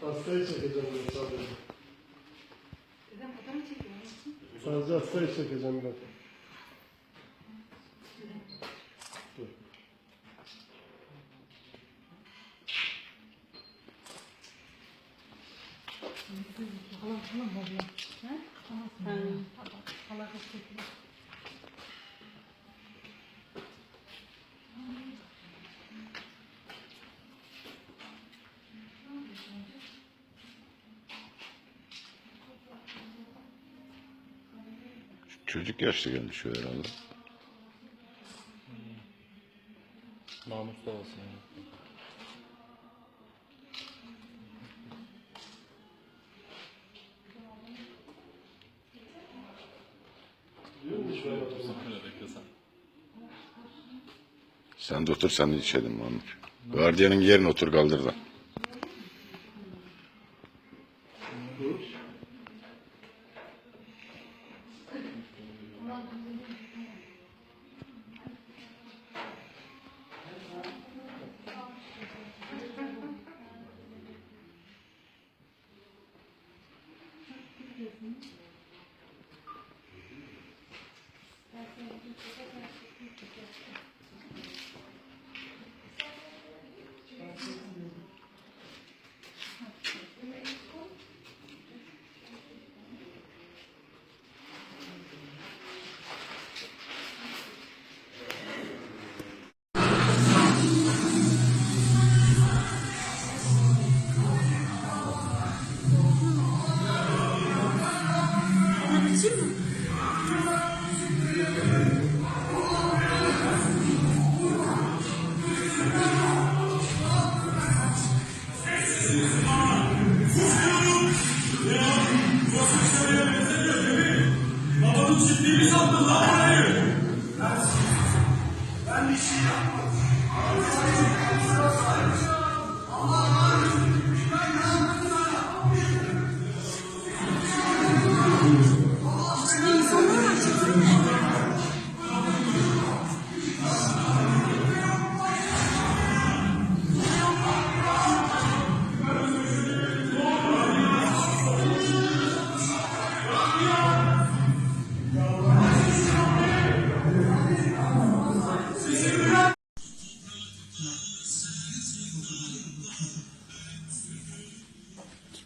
Hastayı çekeceğim ben sadece. Sadece hastayı çekeceğim ben. Çocuk yaşta gelmiş o herhalde. Namus davası yani. Sen de otur sen de içelim Mahmut. Gardiyanın yerine otur kaldır da. Kim oldukları yazmıyor değil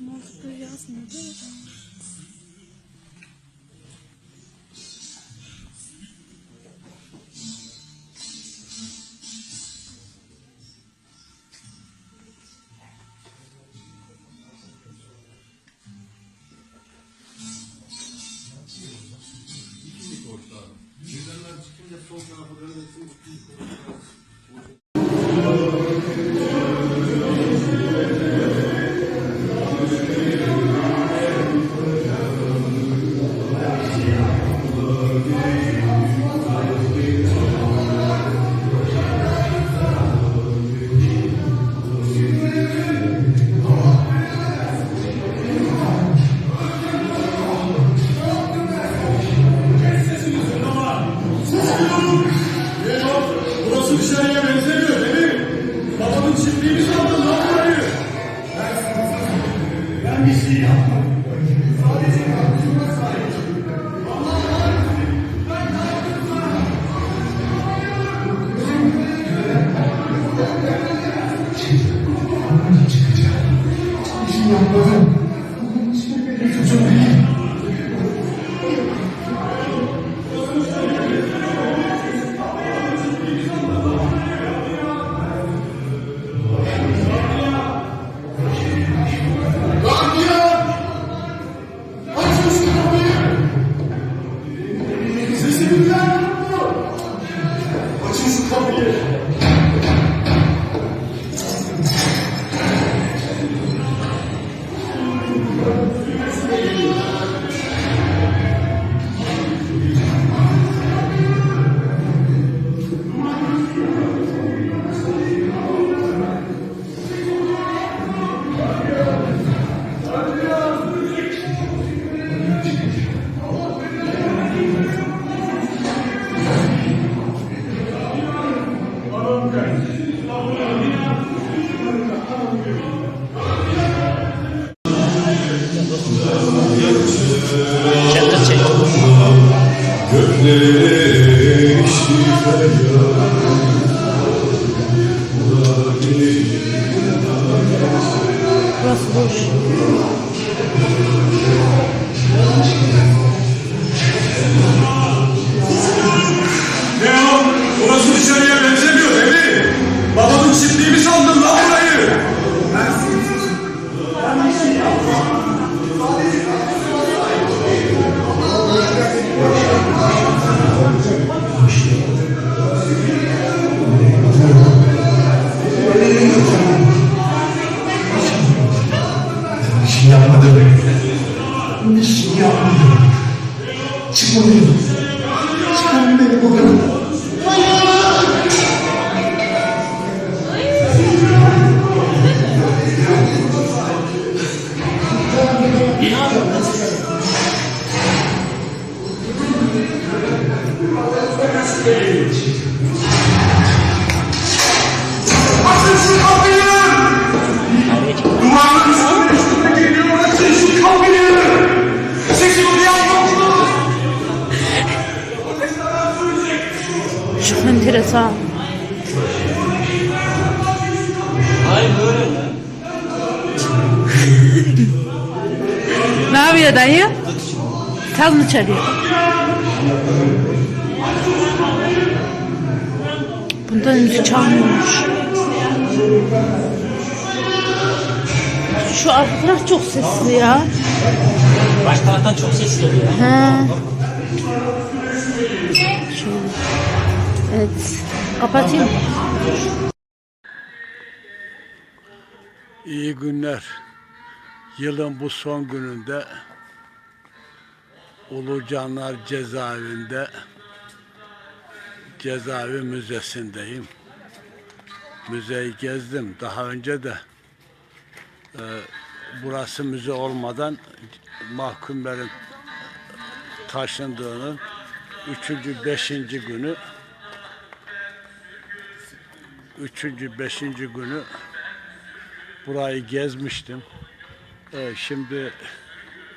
mi? Burası minha mãe. Müzik çalmıyormuş. Şu arka taraf çok sesli ya. Baş taraftan çok ses geliyor. He. Şöyle. Evet. Kapatayım. İyi günler. Yılın bu son gününde Ulucanlar cezaevinde cezaevi müzesindeyim. Müzeyi gezdim. Daha önce de e, burası müze olmadan mahkumların taşındığının üçüncü, beşinci günü üçüncü, beşinci günü burayı gezmiştim. Ee, şimdi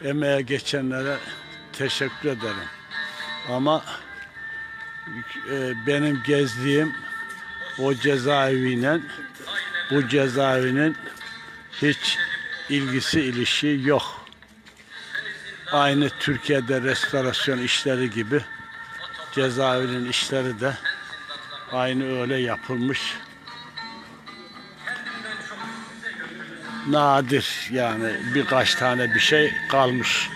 emeğe geçenlere teşekkür ederim. Ama e, benim gezdiğim o cezaeviyle bu cezaevinin hiç ilgisi ilişiği yok. Aynı Türkiye'de restorasyon işleri gibi cezaevinin işleri de aynı öyle yapılmış. nadir yani birkaç tane bir şey kalmış.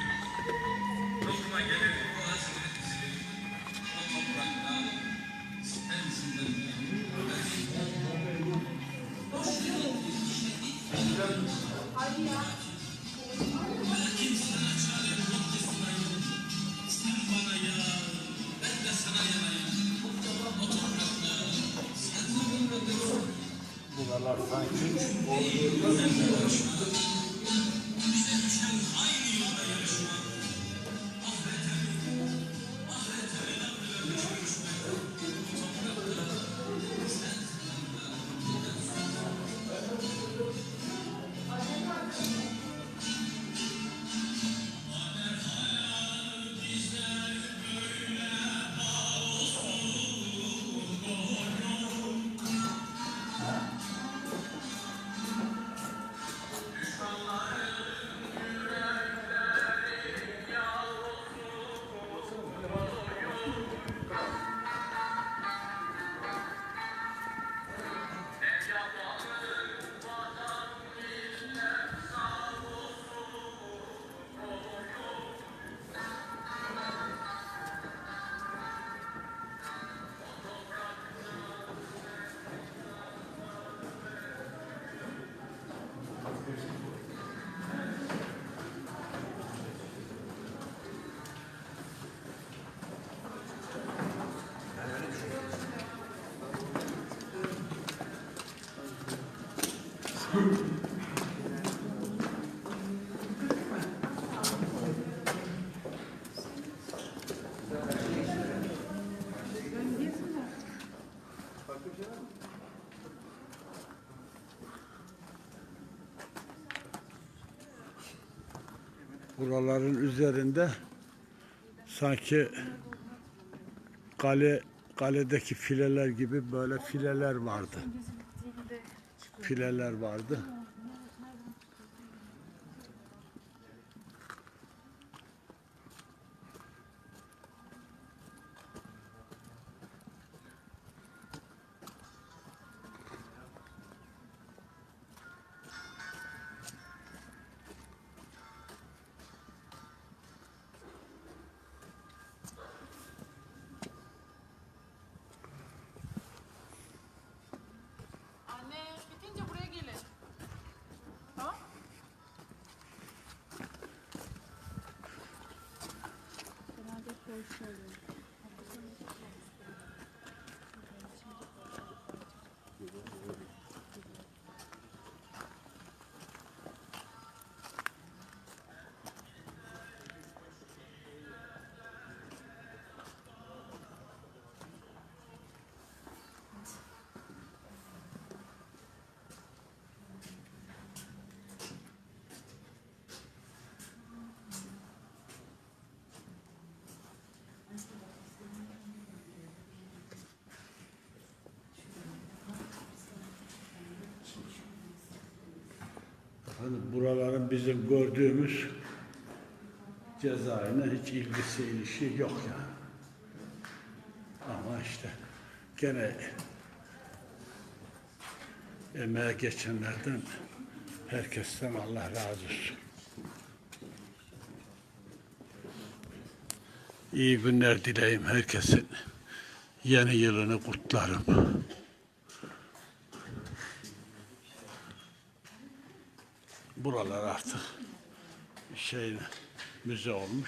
Buraların üzerinde sanki kale kaledeki fileler gibi böyle fileler vardı. Fileler vardı. Hani buraların bizim gördüğümüz cezaevine hiç ilgisi ilişki yok yani. Ama işte gene emeğe geçenlerden herkesten Allah razı olsun. İyi günler dileyim herkesin. Yeni yılını kutlarım. besorgen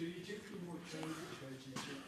you, you do more change, change, you do.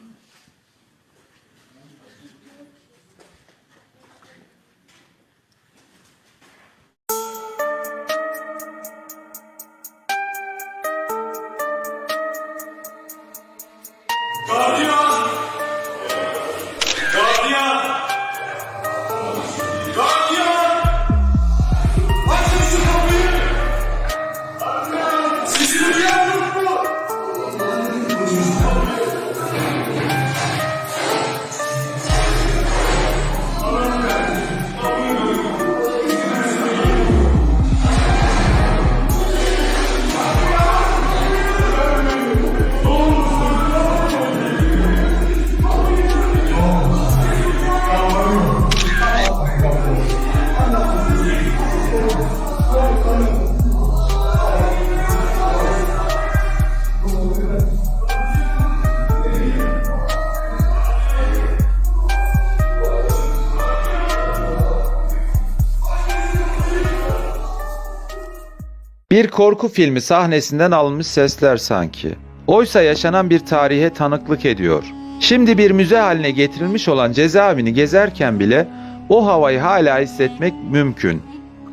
Korku filmi sahnesinden alınmış sesler sanki. Oysa yaşanan bir tarihe tanıklık ediyor. Şimdi bir müze haline getirilmiş olan cezaevini gezerken bile o havayı hala hissetmek mümkün.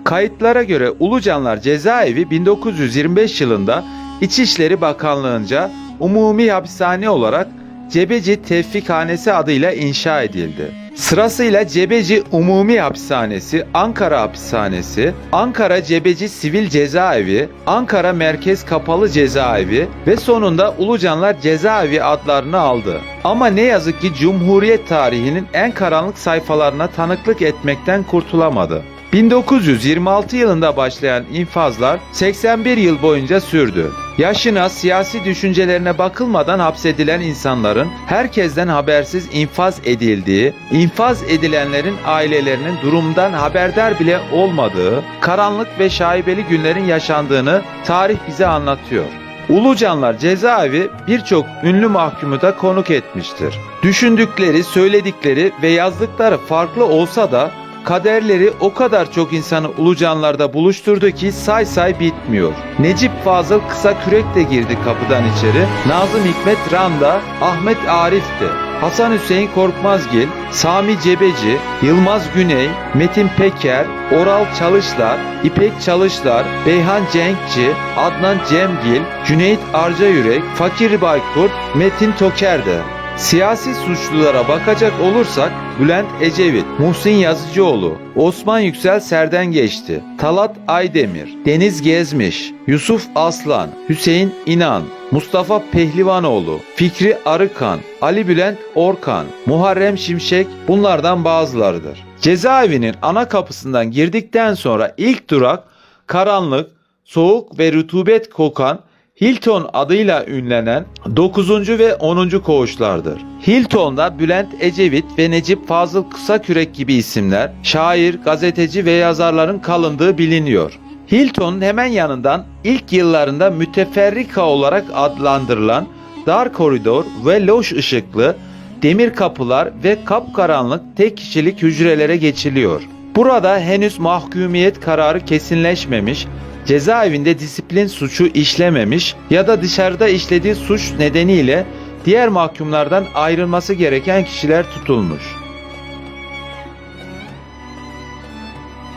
Kayıtlara göre Ulucanlar Cezaevi 1925 yılında İçişleri Bakanlığı'nca umumi hapishane olarak Cebeci Tevfikhanesi adıyla inşa edildi. Sırasıyla Cebeci Umumi Hapishanesi, Ankara Hapishanesi, Ankara Cebeci Sivil Cezaevi, Ankara Merkez Kapalı Cezaevi ve sonunda Ulucanlar Cezaevi adlarını aldı. Ama ne yazık ki Cumhuriyet tarihinin en karanlık sayfalarına tanıklık etmekten kurtulamadı. 1926 yılında başlayan infazlar 81 yıl boyunca sürdü. Yaşına, siyasi düşüncelerine bakılmadan hapsedilen insanların herkesten habersiz infaz edildiği, infaz edilenlerin ailelerinin durumdan haberdar bile olmadığı, karanlık ve şaibeli günlerin yaşandığını tarih bize anlatıyor. Ulucanlar cezaevi birçok ünlü mahkumu da konuk etmiştir. Düşündükleri, söyledikleri ve yazdıkları farklı olsa da kaderleri o kadar çok insanı Ulucanlar'da buluşturdu ki say say bitmiyor. Necip Fazıl Kısa Kürek de girdi kapıdan içeri. Nazım Hikmet Randa, Ahmet Arif'ti. Hasan Hüseyin Korkmazgil, Sami Cebeci, Yılmaz Güney, Metin Peker, Oral Çalışlar, İpek Çalışlar, Beyhan Cenkçi, Adnan Cemgil, Cüneyt Arcayürek, Fakir Baykurt, Metin Toker'di. Siyasi suçlulara bakacak olursak Bülent Ecevit, Muhsin Yazıcıoğlu, Osman Yüksel Serden geçti. Talat Aydemir, Deniz Gezmiş, Yusuf Aslan, Hüseyin İnan, Mustafa Pehlivanoğlu, Fikri Arıkan, Ali Bülent Orkan, Muharrem Şimşek bunlardan bazılarıdır. Cezaevinin ana kapısından girdikten sonra ilk durak karanlık, soğuk ve rutubet kokan Hilton adıyla ünlenen 9. ve 10. koğuşlardır. Hilton'da Bülent Ecevit ve Necip Fazıl Kısakürek gibi isimler, şair, gazeteci ve yazarların kalındığı biliniyor. Hilton'un hemen yanından ilk yıllarında müteferrika olarak adlandırılan dar koridor ve loş ışıklı demir kapılar ve kapkaranlık tek kişilik hücrelere geçiliyor. Burada henüz mahkumiyet kararı kesinleşmemiş, cezaevinde disiplin suçu işlememiş ya da dışarıda işlediği suç nedeniyle diğer mahkumlardan ayrılması gereken kişiler tutulmuş.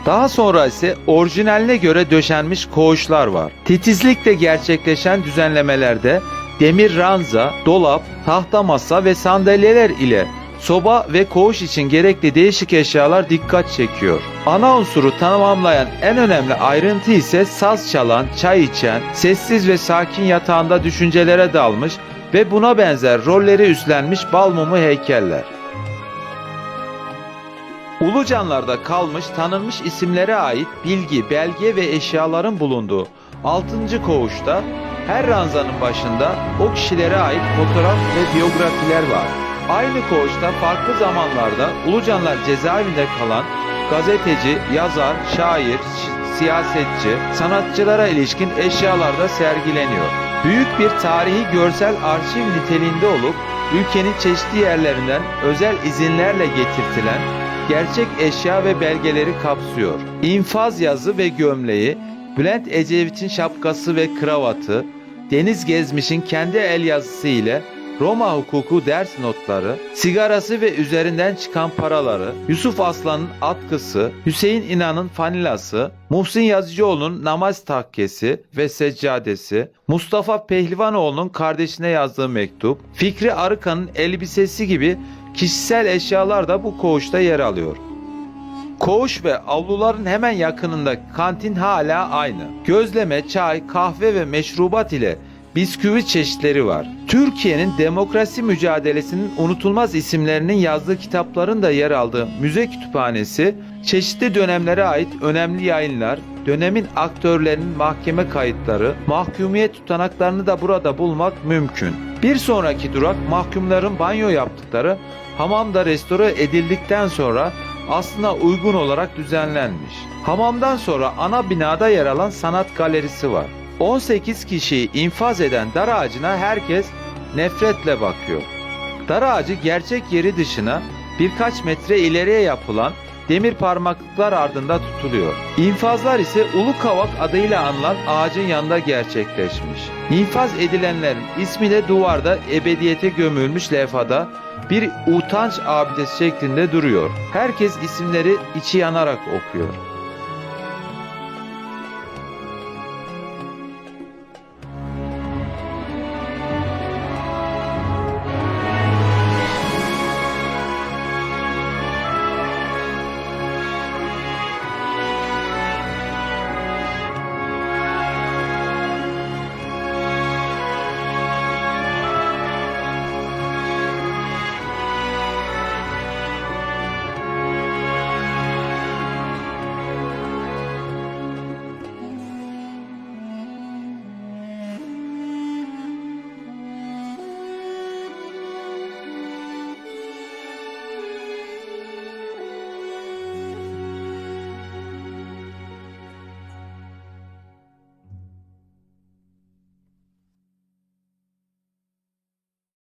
Daha sonra ise orijinaline göre döşenmiş koğuşlar var. Titizlikle gerçekleşen düzenlemelerde demir ranza, dolap, tahta masa ve sandalyeler ile soba ve koğuş için gerekli değişik eşyalar dikkat çekiyor. Ana unsuru tamamlayan en önemli ayrıntı ise saz çalan, çay içen, sessiz ve sakin yatağında düşüncelere dalmış ve buna benzer rolleri üstlenmiş bal mumu heykeller. Ulucanlarda kalmış tanınmış isimlere ait bilgi, belge ve eşyaların bulunduğu 6. koğuşta her ranzanın başında o kişilere ait fotoğraf ve biyografiler var. Aynı koğuşta farklı zamanlarda Ulucanlar cezaevinde kalan gazeteci, yazar, şair, siyasetçi, sanatçılara ilişkin eşyalar da sergileniyor. Büyük bir tarihi görsel arşiv niteliğinde olup ülkenin çeşitli yerlerinden özel izinlerle getirtilen gerçek eşya ve belgeleri kapsıyor. İnfaz yazı ve gömleği, Bülent Ecevit'in şapkası ve kravatı, Deniz Gezmiş'in kendi el yazısı ile Roma hukuku ders notları, sigarası ve üzerinden çıkan paraları, Yusuf Aslan'ın atkısı, Hüseyin İnan'ın fanilası, Muhsin Yazıcıoğlu'nun namaz takkesi ve seccadesi, Mustafa Pehlivanoğlu'nun kardeşine yazdığı mektup, Fikri Arıkan'ın elbisesi gibi kişisel eşyalar da bu koğuşta yer alıyor. Koğuş ve avluların hemen yakınında kantin hala aynı. Gözleme, çay, kahve ve meşrubat ile bisküvi çeşitleri var. Türkiye'nin demokrasi mücadelesinin unutulmaz isimlerinin yazdığı kitapların da yer aldığı müze kütüphanesi, çeşitli dönemlere ait önemli yayınlar, dönemin aktörlerinin mahkeme kayıtları, mahkumiyet tutanaklarını da burada bulmak mümkün. Bir sonraki durak mahkumların banyo yaptıkları hamamda restore edildikten sonra aslına uygun olarak düzenlenmiş. Hamamdan sonra ana binada yer alan sanat galerisi var. 18 kişiyi infaz eden dar ağacına herkes nefretle bakıyor. Dar ağacı gerçek yeri dışına birkaç metre ileriye yapılan demir parmaklıklar ardında tutuluyor. İnfazlar ise Ulu Kavak adıyla anılan ağacın yanında gerçekleşmiş. İnfaz edilenlerin ismi de duvarda ebediyete gömülmüş levhada bir utanç abidesi şeklinde duruyor. Herkes isimleri içi yanarak okuyor.